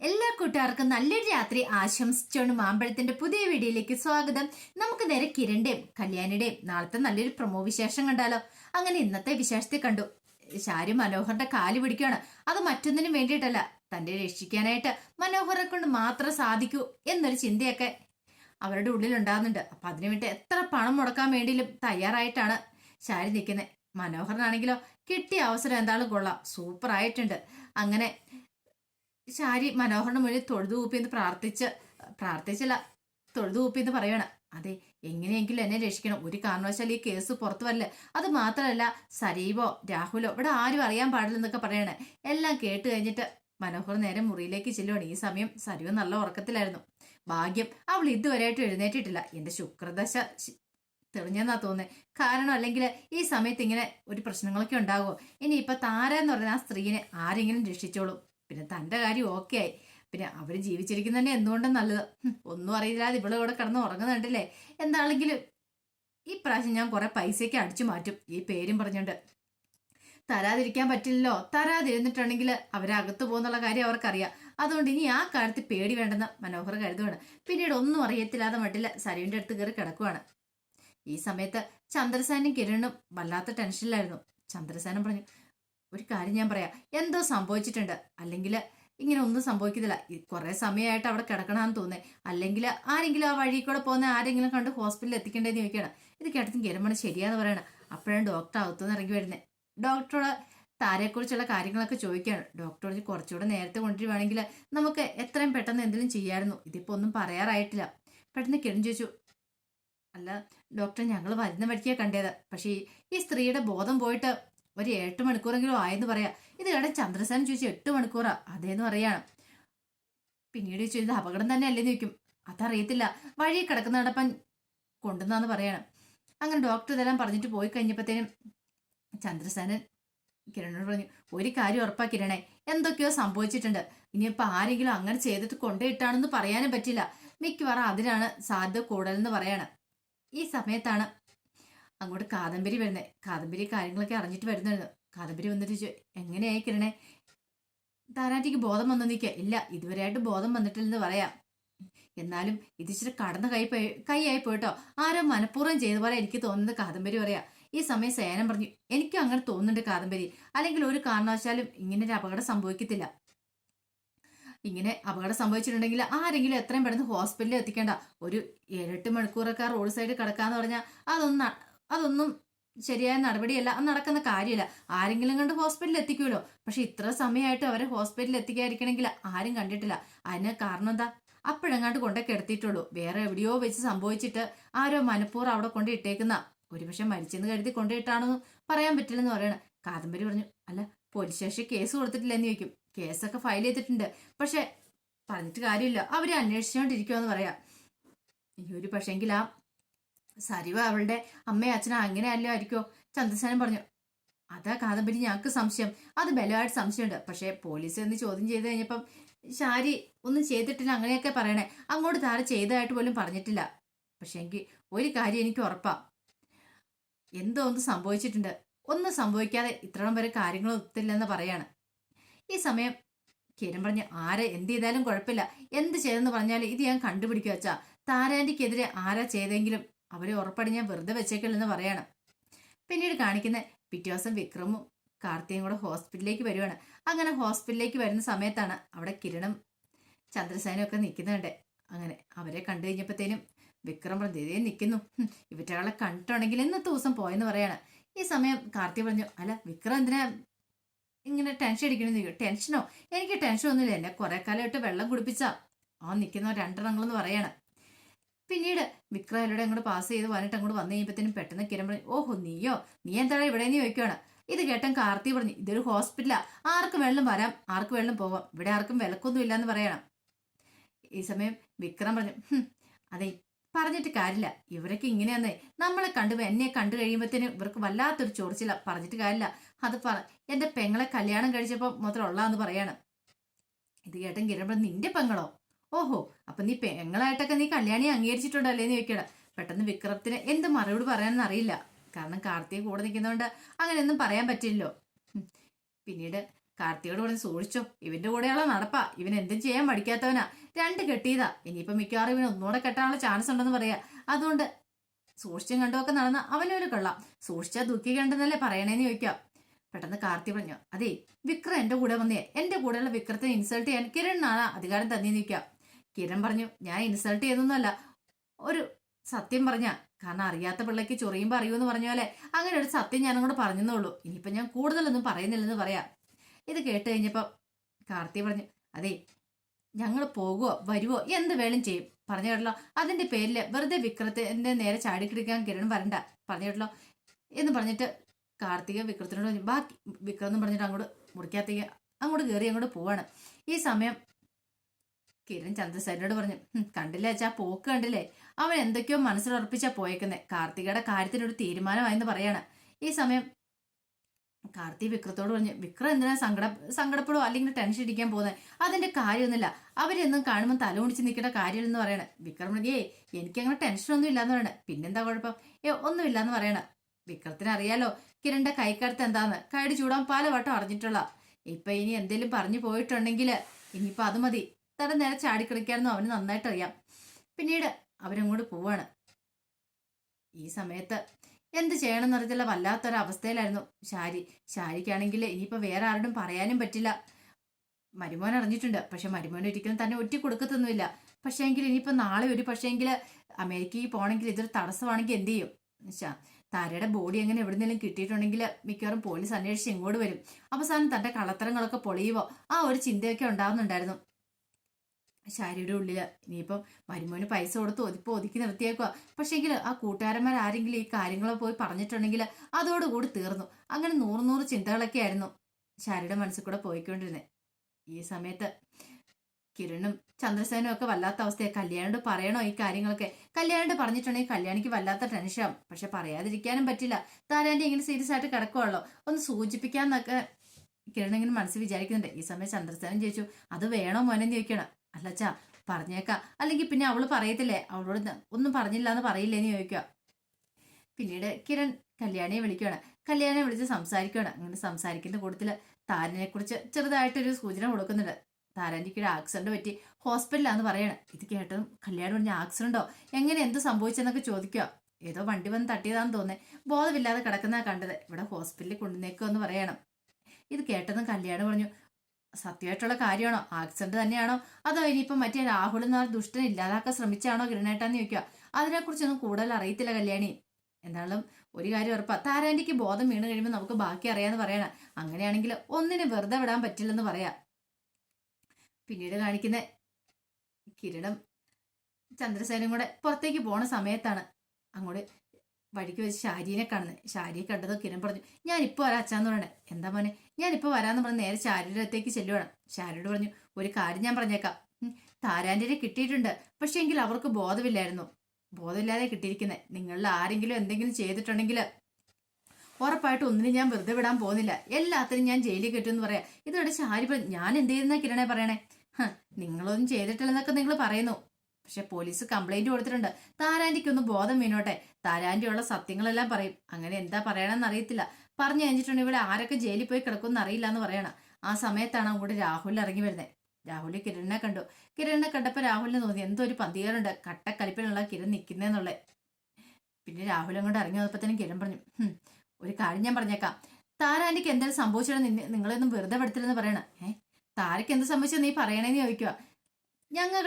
എല്ലാ കൂട്ടുകാർക്കും നല്ലൊരു രാത്രി ആശംസിച്ചോണ്ട് മാമ്പഴത്തിന്റെ പുതിയ വീഡിയോയിലേക്ക് സ്വാഗതം. നമുക്ക് നേരെ കിരണ്ടേയും കല്യാണിയുടെയും നാളത്തെ നല്ലൊരു പ്രൊമോ വിശേഷം കണ്ടാലോ? അങ്ങനെ ഇന്നത്തെ വിശേഷത്തെ കണ്ടു. ശാരി മനോഹറിന്റെ കാൽ പിടിക്കുകയാണ്. അത് മറ്റൊന്നിനും വേണ്ടിയിട്ടല്ല തന്റെ രക്ഷിക്കാനായിട്ട് മനോഹറെ കൊണ്ട് മാത്രം സാധിക്കൂ എന്നൊരു ചിന്തയൊക്കെ അവരുടെ ഉള്ളിൽ ഉണ്ടാകുന്നുണ്ട് അപ്പൊ അതിനു വേണ്ടി എത്ര പണം മുടക്കാൻ വേണ്ടിയിലും തയ്യാറായിട്ടാണ് ശാരി നിൽക്കുന്നത് മനോഹരനാണെങ്കിലോ കിട്ടിയ അവസരം എന്താളും കൊള്ളാം. സൂപ്പർ ആയിട്ടുണ്ട് അങ്ങനെ ശാരി മനോഹറിന് മുന്നിൽ തൊഴുതു കൂപ്പിയെന്ന് പ്രാർത്ഥിച്ച് പ്രാർത്ഥിച്ചില്ല തൊഴുതു കൂപ്പിയെന്ന് പറയണം അതെ എങ്ങനെയെങ്കിലും എന്നെ രക്ഷിക്കണം. ഒരു കാരണവശാൽ ഈ കേസ് പുറത്തു വരില്ല. അത് മാത്രമല്ല സരീവോ രാഹുലോ ഇവിടെ ആരും അറിയാൻ പാടില്ലെന്നൊക്കെ പറയണേ. എല്ലാം കേട്ട് കഴിഞ്ഞിട്ട് മനോഹർ നേരെ മുറിയിലേക്ക് ചെല്ലുവാണ്. ഈ സമയം സരീവ് നല്ല ഉറക്കത്തിലായിരുന്നു. ഭാഗ്യം അവൾ ഇതുവരെയായിട്ട് എഴുന്നേറ്റിട്ടില്ല. എന്റെ ശുക്രദശ തെളിഞ്ഞെന്നാ തോന്നുന്നത് കാരണം അല്ലെങ്കിൽ ഈ സമയത്ത് ഇങ്ങനെ ഒരു പ്രശ്നങ്ങളൊക്കെ ഉണ്ടാകുമോ? ഇനി ഇപ്പൊ താര എന്ന് പറയുന്ന ആ സ്ത്രീനെ ആരെങ്കിലും രക്ഷിച്ചോളും. പിന്നെ തന്റെ കാര്യം ഓക്കെ ആയി. പിന്നെ അവർ ജീവിച്ചിരിക്കുന്നതന്നെ എന്തുകൊണ്ടും നല്ലത്. ഒന്നും അറിയില്ലാതെ ഇവിടെ ഇവിടെ കിടന്ന് ഉറങ്ങുന്നുണ്ടല്ലേ? എന്താണെങ്കിലും ഈ പ്രാവശ്യം ഞാൻ കുറെ പൈസയ്ക്ക് അടിച്ചു മാറ്റും. ഈ പേരും പറഞ്ഞുകൊണ്ട് തരാതിരിക്കാൻ പറ്റില്ലല്ലോ. തരാതിരുന്നിട്ടുണ്ടെങ്കിൽ അവരകത്ത് പോകുന്നുള്ള കാര്യം അവർക്കറിയാം. അതുകൊണ്ട് ഇനി ആ കാര്യത്തിൽ പേടി വേണ്ടെന്ന് മനോഹർ കരുതുവാണ്. പിന്നീട് ഒന്നും അറിയത്തില്ലാതെ മട്ടില്ല സരുവിന്റെ അടുത്ത് കയറി കിടക്കുവാണ്. ഈ സമയത്ത് ചന്ദ്രസേനും കിരണും വല്ലാത്ത ടെൻഷനിലായിരുന്നു ചന്ദ്രസേനം പറഞ്ഞു ഒരു കാര്യം ഞാൻ പറയാം. എന്തോ സംഭവിച്ചിട്ടുണ്ട്. അല്ലെങ്കിൽ ഇങ്ങനെ ഒന്നും സംഭവിക്കുന്നില്ല കുറെ സമയമായിട്ട് അവിടെ കിടക്കണമെന്ന് തോന്നേ അല്ലെങ്കിൽ ആരെങ്കിലും ആ വഴി കൂടെ പോകുന്ന ആരെങ്കിലും കണ്ട് ഹോസ്പിറ്റലിൽ എത്തിക്കേണ്ടതെന്ന് ചോദിക്കണം ഇത് കേട്ടതും കിരമണ ശരിയാന്ന് പറയണം. അപ്പോഴാണ് ഡോക്ടർ അകത്തുനിന്ന് ഇറങ്ങി വരുന്നത്. ഡോക്ടറോട് താരെക്കുറിച്ചുള്ള കാര്യങ്ങളൊക്കെ ചോദിക്കുകയാണ്. ഡോക്ടറോട് കുറച്ചുകൂടെ നേരത്തെ കൊണ്ടുവരുവാണെങ്കിൽ നമുക്ക് എത്രയും പെട്ടെന്ന് എന്തെങ്കിലും ചെയ്യാമായിരുന്നു. ഇതിപ്പോൾ ഒന്നും പറയാറായിട്ടില്ല. പെട്ടെന്ന് കിരൺ ചോദിച്ചു അല്ല ഡോക്ടർ ഞങ്ങൾ വരുന്ന വഴിക്കാണ് കണ്ടത്. പക്ഷേ ഈ സ്ത്രീയുടെ ബോധം പോയിട്ട് ഒരു എട്ട് മണിക്കൂറെങ്കിലും ആയെന്ന് പറയാം. ഇത് കേട്ട ചന്ദ്രസേനൻ ചോദിച്ചു എട്ട് മണിക്കൂറാ. അതേന്ന് പറയാണ്. പിന്നീട് ചോദിച്ചു ഇത് അപകടം തന്നെ അല്ലേന്ന് ചോദിക്കും. അതറിയത്തില്ല. വഴി കിടക്കുന്നിടപ്പം കൊണ്ടുവന്നാന്ന് പറയണം. അങ്ങനെ ഡോക്ടർ ഇതെല്ലാം പറഞ്ഞിട്ട് പോയി കഴിഞ്ഞപ്പോഴത്തേനും ചന്ദ്രസേനൻ കിരണോട് പറഞ്ഞു ഒരു കാര്യം ഉറപ്പാ കിരണേ എന്തൊക്കെയോ സംഭവിച്ചിട്ടുണ്ട്. ഇനിയിപ്പോൾ ആരെങ്കിലും അങ്ങനെ ചെയ്തിട്ട് കൊണ്ടുപോയിട്ടാണെന്ന് പറയാനും പറ്റില്ല. മിക്കവാറും അതിനാണ് സാധ്യത കൂടുതലെന്ന് പറയാണ്. ഈ സമയത്താണ് അങ്ങോട്ട് കാദംബരി വരുന്നത് കാദംബരി കാര്യങ്ങളൊക്കെ അറിഞ്ഞിട്ട് വരുന്നുണ്ട്. കാദംബരി വന്നിട്ട് എങ്ങനെയായി കിരണേ? താനാറ്റിക്ക് ബോധം വന്നു നിൽക്കുക ഇല്ല ഇതുവരെയായിട്ട് ബോധം വന്നിട്ടില്ലെന്ന് പറയാം. എന്നാലും ഇതിച്ചിരി കടന്ന് കൈ കൈയായി പോയിട്ടോ. ആരോ മനഃപൂർവം ചെയ്ത പോലെ എനിക്ക് തോന്നുന്നത് കാദംബരി പറയാം. ഈ സമയം സേനം പറഞ്ഞു എനിക്കും അങ്ങനെ തോന്നുന്നുണ്ട് കാദംബരി. അല്ലെങ്കിൽ ഒരു കാരണവശാലും ഇങ്ങനെ ഒരു അപകടം സംഭവിക്കത്തില്ല. ഇങ്ങനെ അപകടം സംഭവിച്ചിട്ടുണ്ടെങ്കിൽ ആരെങ്കിലും എത്രയും പെട്ടെന്ന് ഹോസ്പിറ്റലിൽ എത്തിക്കേണ്ട. ഒരു ഏഴെട്ട് മണിക്കൂറൊക്കെ റോഡ് സൈഡിൽ കിടക്കാന്ന് പറഞ്ഞാൽ അതൊന്നും അതൊന്നും ശരിയായ നടപടിയല്ല. അത് നടക്കുന്ന കാര്യമില്ല ആരെങ്കിലും കണ്ട് ഹോസ്പിറ്റലിൽ എത്തിക്കുമല്ലോ. പക്ഷെ ഇത്ര സമയമായിട്ട് അവരെ ഹോസ്പിറ്റലിൽ എത്തിക്കാതിരിക്കണമെങ്കിൽ ആരും കണ്ടിട്ടില്ല. അതിന് കാരണം എന്താ? അപ്പോഴെങ്ങാണ്ട് കൊണ്ടേ കിടത്തിയിട്ടുള്ളൂ. വേറെ എവിടെയോ വെച്ച് സംഭവിച്ചിട്ട് ആരോ മനഃപൂർവം അവിടെ കൊണ്ട് ഇട്ടേക്കുന്ന. ഒരുപക്ഷെ മരിച്ചെന്ന് കരുതി കൊണ്ടുപോയിട്ടാണെന്ന് പറയാൻ പറ്റില്ലെന്ന് പറയണ. കാദംബരി പറഞ്ഞു അല്ല പോലീസ് സ്റ്റേഷൻ കേസ് കൊടുത്തിട്ടില്ല എന്ന് ചോദിക്കും. കേസൊക്കെ ഫയൽ ചെയ്തിട്ടുണ്ട്. പക്ഷെ പറഞ്ഞിട്ട് കാര്യമില്ല. അവരെ അന്വേഷിച്ചുകൊണ്ടിരിക്കുമെന്ന് പറയാം. ഇനി ഒരു പക്ഷെങ്കിൽ ആ സരിവ അവളുടെ അമ്മയും അച്ഛനും അങ്ങനെയല്ലോ ആയിരിക്കോ? ചന്ദ്രസേനൻ പറഞ്ഞു അതാ കാദംബരി ഞങ്ങൾക്ക് സംശയം. അത് ബലമായിട്ട് സംശയമുണ്ട്. പക്ഷേ പോലീസ് എന്ന് ചോദ്യം ചെയ്ത് കഴിഞ്ഞപ്പം ശാരി ഒന്നും ചെയ്തിട്ടില്ല. അങ്ങനെയൊക്കെ പറയണേ. അങ്ങോട്ട് താര ചെയ്തതായിട്ട് പോലും പറഞ്ഞിട്ടില്ല. പക്ഷെ എനിക്ക് ഒരു കാര്യം എനിക്ക് ഉറപ്പാ. എന്തോ ഒന്ന് സംഭവിച്ചിട്ടുണ്ട്. ഒന്നും സംഭവിക്കാതെ ഇത്രയും വരെ കാര്യങ്ങൾ ഒത്തില്ലെന്ന് പറയാണ്. ഈ സമയം കിരൺ പറഞ്ഞു ആരെ? എന്ത് ചെയ്താലും കുഴപ്പമില്ല. എന്ത് ചെയ്തെന്ന് പറഞ്ഞാൽ ഇത് ഞാൻ കണ്ടുപിടിക്കുക വെച്ചാ താരാന്റെക്കെതിരെ ആരാ ചെയ്തെങ്കിലും അവരെ ഉറപ്പടി ഞാൻ വെറുതെ വെച്ചേക്കില്ലെന്ന് പറയണം. പിന്നീട് കാണിക്കുന്ന പിറ്റേ ദിവസം വിക്രമും കാർത്തിയും കൂടെ ഹോസ്പിറ്റലിലേക്ക് വരുവാണ്. അങ്ങനെ ഹോസ്പിറ്റലിലേക്ക് വരുന്ന സമയത്താണ് അവിടെ കിരണും ചന്ദ്രസേനും ഒക്കെ നിൽക്കുന്നുണ്ട്. അങ്ങനെ അവരെ കണ്ടു കഴിഞ്ഞപ്പോഴത്തേനും വിക്രം ഇതേ നിൽക്കുന്നു. ഇവറ്റകളെ കണ്ടിട്ടുണ്ടെങ്കിൽ ഇന്നത്തെ ദിവസം പോയെന്ന് പറയാണ്. ഈ സമയം കാർത്തി പറഞ്ഞു അല്ല വിക്രം എന്തിനാ ഇങ്ങനെ ടെൻഷൻ അടിക്കണമെന്ന് ടെൻഷനോ എനിക്ക് ടെൻഷൻ ഒന്നുമില്ല. എന്നെ കുറെ കാലമായിട്ട് വെള്ളം കുടിപ്പിച്ച. ആ നിൽക്കുന്ന രണ്ടെണ്ണങ്ങളെന്ന് പറയാണ്. പിന്നീട് വിക്രം എല്ലാവരും അങ്ങോട്ട് പാസ് ചെയ്ത് വന്നിട്ട് അങ്ങോട്ട് വന്നു കഴിയുമ്പോഴത്തേനും പെട്ടെന്ന് കിരൺ ഓഹോ നീയോ? നീ എന്താ ഇവിടെ നിന്ന് ചോദിക്കുകയാണ് ഇത് കേട്ടൻ കാർത്തി പറഞ്ഞു ഇതൊരു ഹോസ്പിറ്റലാ ആർക്ക് വെള്ളം വരാം ആർക്ക് വെള്ളം പോവാം. ഇവിടെ ആർക്കും വിലക്കൊന്നും ഇല്ലാന്ന് പറയണം. ഈ സമയം വിക്രം പറഞ്ഞു "ഹും, അതെ പറഞ്ഞിട്ട് കാര്യമില്ല. ഇവരൊക്കെ ഇങ്ങനെയാന്നേ. നമ്മളെ കണ്ടു എന്നെ കണ്ടു കഴിയുമ്പോഴത്തേനും ഇവർക്ക് വല്ലാത്തൊരു ചോർച്ചില്ല പറഞ്ഞിട്ട് കാര്യമില്ല. അത് പറ എന്റെ പെങ്ങളെ കല്യാണം കഴിച്ചപ്പോൾ മാത്രം ഉള്ളാന്ന് പറയാണ്. ഇത് കേട്ടൻ കിരമ്പ നിന്റെ പെങ്ങളോ? ഓഹോ അപ്പൊ നീ പെങ്ങളായിട്ടൊക്കെ നീ കല്യാണി അംഗീകരിച്ചിട്ടുണ്ടല്ലേ എന്ന് ചോദിക്കണം പെട്ടെന്ന് വിക്രത്തിന് എന്ത് മറുപടി പറയാനെന്ന് അറിയില്ല. കാരണം കാർത്തിക കൂടെ നിൽക്കുന്നതുകൊണ്ട് അങ്ങനെയൊന്നും പറയാൻ പറ്റില്ലല്ലോ. പിന്നീട് കാർത്തിയോട് പറഞ്ഞ് സൂക്ഷിച്ചോ ഇവന്റെ കൂടെയുള്ള നടപ്പാ. ഇവൻ എന്തും ചെയ്യാൻ പഠിക്കാത്തവനാ രണ്ട് കെട്ടിയതാ. ഇനിയിപ്പോ മിക്കവാറും ഇവന് ഒന്നുകൂടെ കെട്ടാനുള്ള ചാൻസ് ഉണ്ടെന്ന് പറയാ. അതുകൊണ്ട് സൂക്ഷിച്ചും കണ്ടുമൊക്കെ നടന്ന അവനൊരു കൊള്ളാം. സൂക്ഷിച്ചാ ദുഃഖിക്കണ്ടെന്നല്ലേ പറയണേന്ന് ചോദിക്കാം. പെട്ടെന്ന് കാർത്തി പറഞ്ഞു അതെ വിക്രം എന്റെ കൂടെ വന്നേ. എന്റെ കൂടെയുള്ള വിക്രത്തെ ഇൻസൾട്ട് ചെയ്യാൻ കിരൺ നാളാ അധികാരം തന്നെ നിൽക്കാം കിരൺ പറഞ്ഞു ഞാൻ ഇൻസൾട്ട് ചെയ്തൊന്നുമല്ല ഒരു സത്യം പറഞ്ഞ കാരണം അറിയാത്ത പിള്ളേക്ക് ചൊറിയുമ്പോൾ അറിയുമെന്ന് പറഞ്ഞ പോലെ അങ്ങനെ ഒരു സത്യം ഞാനും കൂടെ പറഞ്ഞെന്നുള്ളൂ ഇനിയിപ്പോൾ ഞാൻ കൂടുതലൊന്നും പറയുന്നില്ലെന്ന് പറയാം. ഇത് കേട്ട് കഴിഞ്ഞപ്പോൾ കാർത്തി പറഞ്ഞു അതെ ഞങ്ങൾ പോകുവോ വരുവോ എന്ത് വേണം ചെയ്യും. പറഞ്ഞു കേട്ടല്ലോ അതിന്റെ പേരിൽ വെറുതെ വിക്രത്തിന്റെ നേരെ ചാടിക്കിടിക്കാൻ കിരൺ വരണ്ട. പറഞ്ഞു കേട്ടല്ലോ. എന്ന് പറഞ്ഞിട്ട് കാർത്തിക വിക്രത്തിനോട് പറഞ്ഞു ബാക്കി വിക്രം എന്ന് പറഞ്ഞിട്ട് അങ്ങോട്ട് മുറിക്കാത്തേക്ക് അങ്ങോട്ട് കയറി അങ്ങോട്ട് പോവാണ്. ഈ സമയം കിരൺ ചന്ദ്രസേനോട് പറഞ്ഞു കണ്ടില്ല അച്ഛാ പോക്ക് കണ്ടില്ലേ? അവൻ എന്തൊക്കെയോ മനസ്സിലുറപ്പിച്ചാ പോയേക്കുന്നേ. കാർത്തികയുടെ കാര്യത്തിനൊരു തീരുമാനമായെന്ന് പറയാണ്. ഈ സമയം കാർത്തി വിക്രത്തോട് പറഞ്ഞു വിക്രം എന്തിനാ സങ്കട സങ്കടപ്പെടുവോ? അല്ലെങ്കിൽ ടെൻഷൻ ഇടിക്കാൻ പോകുന്നത് അതിന്റെ കാര്യമൊന്നുമില്ല. അവരെന്നും കാണുമ്പോൾ തലമുടിച്ച് നിൽക്കേണ്ട കാര്യമില്ലെന്ന് പറയണ. വിക്രം ഏ എനിക്കങ്ങനെ ടെൻഷനൊന്നും ഇല്ലാന്ന് പറയണേ. പിന്നെന്താ കുഴപ്പം? ഏ ഒന്നുമില്ലാന്ന് പറയണ. വിക്രത്തിന് അറിയാലോ കിരണിന്റെ കൈക്കടുത്ത് എന്താന്ന്? കൈടി ചൂടാൻ പല വട്ടം അറിഞ്ഞിട്ടുള്ള. ഇപ്പൊ ഇനി എന്തേലും പറഞ്ഞു പോയിട്ടുണ്ടെങ്കിൽ ഇനിയിപ്പൊ അത് മതി. തട നേരെ ചാടിക്കളിക്കാമെന്നും അവന് നന്നായിട്ട് അറിയാം പിന്നീട് അവരങ്ങോട്ട് പോവാണ്. ഈ സമയത്ത് എന്ത് ചെയ്യണമെന്ന് അറിയത്തില്ല വല്ലാത്തൊരവസ്ഥയിലായിരുന്നു ശാരി. ശാരിക്കാണെങ്കിൽ ഇനിയിപ്പോൾ വേറെ ആരോടും പറയാനും പറ്റില്ല. മരുമോൻ അറിഞ്ഞിട്ടുണ്ട്. പക്ഷെ മരുമോൻ ഒരിക്കലും തന്നെ ഒറ്റ കൊടുക്കത്തൊന്നുമില്ല. പക്ഷേ എങ്കിൽ ഇനിയിപ്പോൾ നാളെ ഒരു പക്ഷേങ്കിൽ അമേരിക്കയിൽ പോകണമെങ്കിൽ ഇതൊരു തടസ്സമാണെങ്കിൽ എന്ത് ചെയ്യും? ശാ താരയുടെ ബോഡി എങ്ങനെ എവിടുന്നെങ്കിലും കിട്ടിയിട്ടുണ്ടെങ്കിൽ മിക്കവാറും പോലീസ് അന്വേഷിച്ച് ഇങ്ങോട്ട് വരും. അവസാനം തന്റെ കള്ളത്തരങ്ങളൊക്കെ പൊളിയുവോ? ആ ഒരു ചിന്തയൊക്കെ ഉണ്ടാവുന്നുണ്ടായിരുന്നു. ശാരിയുടെ ഉള്ളിൽ ഇനിയിപ്പം മരുമോന് പൈസ കൊടുത്ത് ഒതുപ്പോ ഒതുക്കി നിർത്തിയേക്കുക പക്ഷേങ്കിൽ ആ കൂട്ടുകാരന്മാർ ആരെങ്കിലും ഈ കാര്യങ്ങളെ പോയി പറഞ്ഞിട്ടുണ്ടെങ്കിൽ അതോടുകൂടി തീർന്നു. അങ്ങനെ നൂറ് നൂറ് ചിന്തകളൊക്കെ ആയിരുന്നു ശാരിയുടെ മനസ്സിൽ കൂടെ പോയിക്കൊണ്ടിരുന്നത് ഈ സമയത്ത് കിരണും ചന്ദ്രസേനും ഒക്കെ വല്ലാത്ത അവസ്ഥയാണ് കല്യാണോട് പറയണോ ഈ കാര്യങ്ങളൊക്കെ? കല്യാണോട് പറഞ്ഞിട്ടുണ്ടെങ്കിൽ കല്യാണിക്ക് വല്ലാത്ത ടെൻഷൻ പക്ഷെ പറയാതിരിക്കാനും പറ്റില്ല. താരാന്റെ ഇങ്ങനെ സീരിയസ് ആയിട്ട് കിടക്കുവാണല്ലോ. ഒന്ന് സൂചിപ്പിക്കാന്നൊക്കെ കിരൺ ഇങ്ങനെ മനസ്സിൽ വിചാരിക്കുന്നുണ്ട്. ഈ സമയം ചന്ദ്രസേനൻ ചോദിച്ചു അത് വേണോ മോനെന്ന് ചോദിക്കണം അല്ലച്ചാ പറഞ്ഞേക്കാം. അല്ലെങ്കിൽ പിന്നെ അവൾ പറയത്തില്ലേ? അവളോട് ഒന്നും പറഞ്ഞില്ല എന്ന് പറയില്ലേന്ന് ചോദിക്കുക പിന്നീട് കിരൺ കല്യാണിയെ വിളിക്കുകയാണ് കല്യാണിയെ വിളിച്ച് സംസാരിക്കുകയാണ് അങ്ങനെ സംസാരിക്കുന്ന കൂട്ടത്തിൽ താരനെ കുറിച്ച് ചെറുതായിട്ടൊരു സൂചന കൊടുക്കുന്നുണ്ട്. താരാന്റെ ഒരു ആക്സിഡന്റ് പറ്റി ഹോസ്പിറ്റലാന്ന് പറയണം. ഇത് കേട്ടതും കല്യാണം പറഞ്ഞ ആക്സിഡന്റോ എങ്ങനെ എന്ത് സംഭവിച്ചെന്നൊക്കെ ചോദിക്കുക ഏതോ വണ്ടി വന്ന് തട്ടിയതാന്ന് തോന്നേ ബോധമില്ലാതെ കിടക്കുന്ന കണ്ടത്. ഇവിടെ ഹോസ്പിറ്റലിൽ കൊണ്ടുവന്നേക്കുമെന്ന് പറയണം. ഇത് കേട്ടതും കല്യാണം പറഞ്ഞു സത്യമായിട്ടുള്ള കാര്യമാണോ? ആക്സിഡന്റ് തന്നെയാണോ? അതോ ഇനിയിപ്പം മറ്റേ രാഹുൽ എന്ന ദുഷ്ടനെ ഇല്ലാതാക്കാൻ ശ്രമിച്ചാണോ കിരണേട്ടാന്ന് ചോദിക്കുക. അതിനെക്കുറിച്ചൊന്നും കൂടുതൽ അറിയത്തില്ല കല്യാണി. എന്നാലും ഒരു കാര്യം ഉറപ്പാ. താരാന്റിക്ക് ബോധം വീണ് കഴിയുമ്പോൾ നമുക്ക് ബാക്കി അറിയാന്ന് പറയണം. അങ്ങനെയാണെങ്കിൽ ഒന്നിനെ വെറുതെ വിടാൻ പറ്റില്ലെന്ന് പറയാം. പിന്നീട് കാണിക്കുന്ന കിരണം ചന്ദ്രസേനും കൂടെ പുറത്തേക്ക് പോണ സമയത്താണ്. അങ്ങോട്ട് വഴിക്ക് വെച്ച് ശാരീനെ കാണുന്നത് ശാരിയെ കണ്ടതോ കിരൺ പറഞ്ഞു ഞാനിപ്പോൾ വരാം പറയണേ എന്താ മോനെ ഞാനിപ്പോൾ വരാമെന്ന് പറഞ്ഞ് നേരെ ശാരിയുടെ അടുത്തേക്ക് ചെല്ലുവാണ്. ശാരിയോട് പറഞ്ഞു ഒരു കാര്യം ഞാൻ പറഞ്ഞേക്കാം. താരാന്റെ കിട്ടിയിട്ടുണ്ട് പക്ഷേ എങ്കിൽ അവർക്ക് ബോധമില്ലായിരുന്നു. ബോധമില്ലാതെ കിട്ടിയിരിക്കുന്നത് നിങ്ങളിൽ ആരെങ്കിലും എന്തെങ്കിലും ചെയ്തിട്ടുണ്ടെങ്കിൽ ഉറപ്പായിട്ടും ഒന്നിനും ഞാൻ വെറുതെ വിടാൻ പോകുന്നില്ല. എല്ലാത്തിനും ഞാൻ ജയിലിൽ കിട്ടുമെന്ന് പറയാം. ഇതോടെ ശാരി പറഞ്ഞു ഞാൻ എന്ത് ചെയ്യുന്ന കിരണേ പറയണേ? നിങ്ങളൊന്നും ചെയ്തിട്ടില്ലെന്നൊക്കെ നിങ്ങൾ പറയുന്നു. പക്ഷെ പോലീസ് കംപ്ലൈന്റ് കൊടുത്തിട്ടുണ്ട്. താരാന്റിക്കൊന്ന് ബോധം വീണോട്ടെ. താരാന്റിയുള്ള സത്യങ്ങളെല്ലാം പറയും. അങ്ങനെ എന്താ പറയണമെന്ന് അറിയത്തില്ല. പറഞ്ഞു കഴിഞ്ഞിട്ടുണ്ടെങ്കിൽ ഇവിടെ ആരൊക്കെ ജയിലിൽ പോയി കിടക്കുമെന്ന് അറിയില്ല എന്ന് പറയണം. ആ സമയത്താണ് അങ്ങോട്ട് രാഹുൽ ഇറങ്ങി വരുന്നത് രാഹുൽ കിരണിനെ കണ്ടു. കിരണിനെ കണ്ടപ്പോൾ രാഹുലിന് തോന്നി എന്തോ ഒരു പന്തികേറുണ്ട് കട്ടക്കലിപ്പിലുള്ള കിരൺ നിൽക്കുന്നേന്നുള്ളത് പിന്നെ രാഹുൽ അങ്ങോട്ട് ഇറങ്ങി വന്നപ്പോഴത്തേനും കിരൺ പറഞ്ഞു "ഹും, ഒരു കാര്യം ഞാൻ പറഞ്ഞേക്കാം. താരാന്റിക്ക് എന്തെങ്കിലും സംഭവിച്ചാലും നിന്നെ നിങ്ങളൊന്നും വെറുതെ പെടുത്തില്ലെന്ന് പറയണം. ഏഹ് താരയ്ക്ക് എന്ത് സംഭവിച്ചാൽ നീ പറയണേന്ന് ചോദിക്കുക ഞങ്ങൾ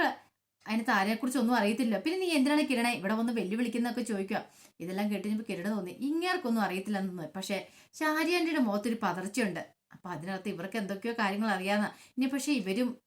അതിന് താരയെ കുറിച്ച് ഒന്നും അറിയത്തില്ല. പിന്നെ നീ എന്തിനാണ് കിരണെ ഇവിടെ വന്ന് വെല്ലുവിളിക്കുന്നൊക്കെ ചോദിക്കുക? ഇതെല്ലാം കേട്ടുകഴിഞ്ഞപ്പോൾ കിരണ തോന്നി. ഇങ്ങേർക്കൊന്നും അറിയത്തില്ല എന്ന് പക്ഷേ ഷാരിയാന്റെ മുഖത്തൊരു പതർച്ചയുണ്ട്. അപ്പൊ അതിനകത്ത് ഇവർക്ക് എന്തൊക്കെയോ കാര്യങ്ങൾ അറിയാന്ന. ഇനി പക്ഷെ ഇവരും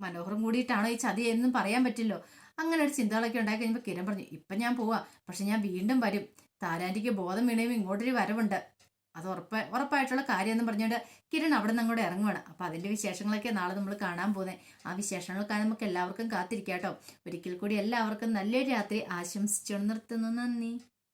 മനോഹരം കൂടിയിട്ടാണോ ഈ ചതി എന്നും പറയാൻ പറ്റില്ലോ? അങ്ങനെ ഒരു ചിന്തകളൊക്കെ ഉണ്ടായി കഴിഞ്ഞപ്പോൾ കിരൺ പറഞ്ഞു ഇപ്പൊ ഞാൻ പോവാ. പക്ഷെ ഞാൻ വീണ്ടും വരും. താരാന്റിക്ക് ബോധം വീണയും ഇങ്ങോട്ടൊരു വരവുണ്ട്. അത് ഉറപ്പ ഉറപ്പായിട്ടുള്ള കാര്യം എന്ന് പറഞ്ഞുകൊണ്ട് കിരൺ അവിടെ നിന്ന് അങ്ങോട്ട് ഇറങ്ങുവാണ്. അപ്പോൾ അതിന്റെ വിശേഷങ്ങളൊക്കെ നാളെ നമ്മൾ കാണാൻ പോകുന്നത് ആ വിശേഷങ്ങളൊക്കെ നമുക്ക് എല്ലാവർക്കും കാത്തിരിക്കാം കേട്ടോ. ഒരിക്കൽ കൂടി എല്ലാവർക്കും നല്ലൊരു രാത്രി ആശംസിച്ചു നിർത്തുന്നു. നന്ദി.